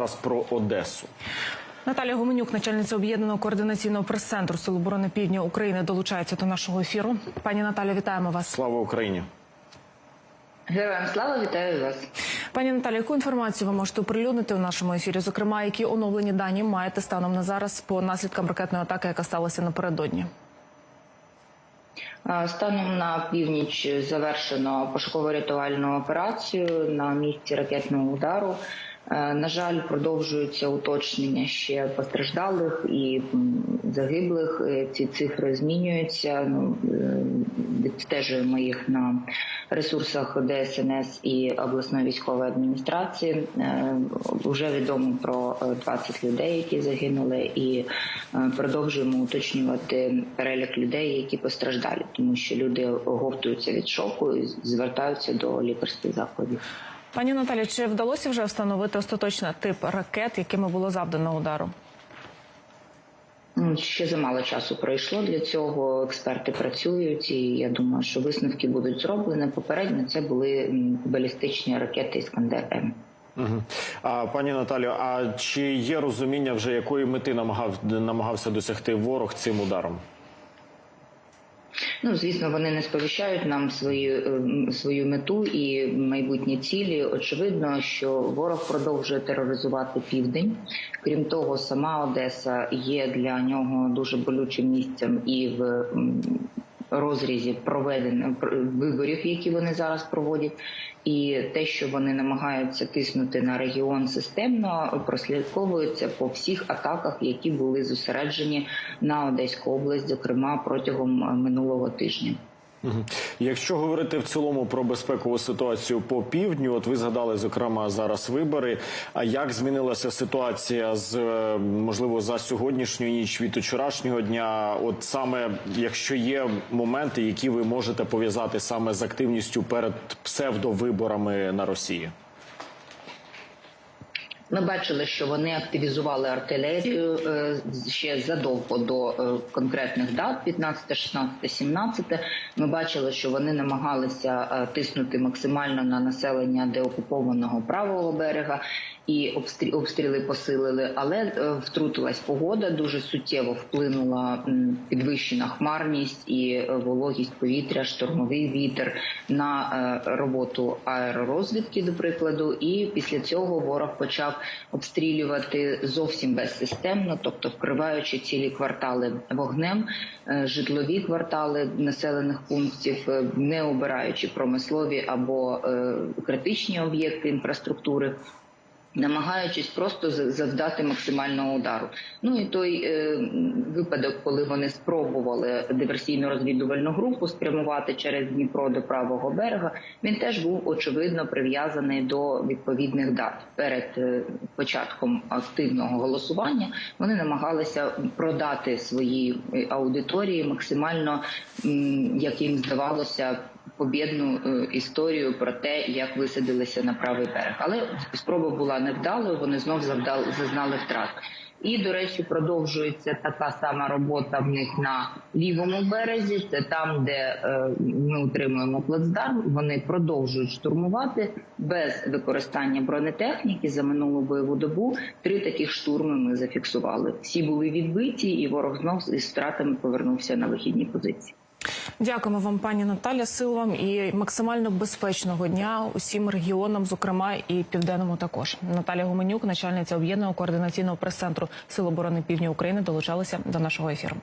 зараз про Одесу. Наталія Гуменюк, начальниця об'єднаного координаційного прес-центру Сил оборони Півдня України, долучається до нашого ефіру. Пані Наталі, вітаємо вас. Слава Україні! Героям слава вітаю вас. Пані Наталі, яку інформацію ви можете оприлюднити у нашому ефірі? Зокрема, які оновлені дані маєте станом на зараз по наслідкам ракетної атаки, яка сталася напередодні? Станом на північ завершено пошуково-рятувальну операцію на місці ракетного удару. Е, На жаль, продовжуються уточнення ще постраждалих і загиблих. Е, Ці цифри змінюються. Ну е, відстежуємо їх на ресурсах ДСНС і обласної військової адміністрації. Вже відомо про е, 20 людей, які загинули, і продовжуємо уточнювати перелік людей, які постраждали, тому що люди оговтуються від шоку і звертаються до лікарських закладів. Пані Наталі, чи вдалося вже встановити остаточно тип ракет, якими було завдано удару? Ну, Ще замало часу пройшло для цього. Експерти працюють, і я думаю, що висновки будуть зроблені. Попередньо це були балістичні ракети Іскандер М. Угу. А, пані Наталю, а чи є розуміння вже якої мети намагав, намагався досягти ворог цим ударом? Ну, звісно, вони не сповіщають нам свою, ем, свою мету і майбутні цілі. Очевидно, що ворог продовжує тероризувати південь. Крім того, сама Одеса є для нього дуже болючим місцем і в розрізі проведення виборів, які вони зараз проводять. І те, що вони намагаються тиснути на регіон системно, прослідковується по всіх атаках, які були зосереджені на Одеську область, зокрема протягом е, минулого тижня. Якщо говорити в цілому про безпекову ситуацію по півдню, от ви згадали зокрема зараз вибори. А як змінилася ситуація з е, можливо за сьогоднішню ніч від вчорашнього дня? От саме якщо є моменти, які ви можете пов'язати саме з активністю перед псевдовиборами на Росії? Ми бачили, що вони активізували артилерію е, ще задовго до е, конкретних дат 15, 16, 17. Ми бачили, що вони намагалися е, тиснути максимально на населення деокупованого правого берега. І обстрі- обстріли посилили, але е, втрутилась погода, дуже суттєво вплинула підвищена хмарність і е, вологість повітря, штормовий вітер на е, роботу аеророзвідки, до прикладу. І після цього ворог почав обстрілювати зовсім безсистемно, тобто вкриваючи цілі квартали вогнем, житлові квартали населених пунктів, не обираючи промислові або критичні об'єкти інфраструктури намагаючись просто завдати максимального удару. Ну і той е, випадок, коли вони спробували диверсійно-розвідувальну групу спрямувати через Дніпро до правого берега, він теж був очевидно прив'язаний до відповідних дат. Перед е, початком активного голосування вони намагалися продати своїй е, аудиторії максимально, як їм здавалося, побєдну е, історію про те, як висадилися на правий берег. Але спроба була невдалою. Вони знов завдали зазнали втрат. І, до речі, продовжується така сама робота в них на лівому березі. Це там, де е, ми утримуємо плацдарм. Вони продовжують штурмувати без використання бронетехніки за минулу бойову добу. Три таких штурми ми зафіксували. Всі були відбиті, і ворог знов із втратами повернувся на вихідні позиції. Дякуємо вам, пані Наталя. Сил вам і максимально безпечного дня усім регіонам, зокрема і південному також. Наталя Гуменюк, начальниця об'єднаного координаційного прес-центру Сил оборони Півдня України, долучалася до нашого ефіру.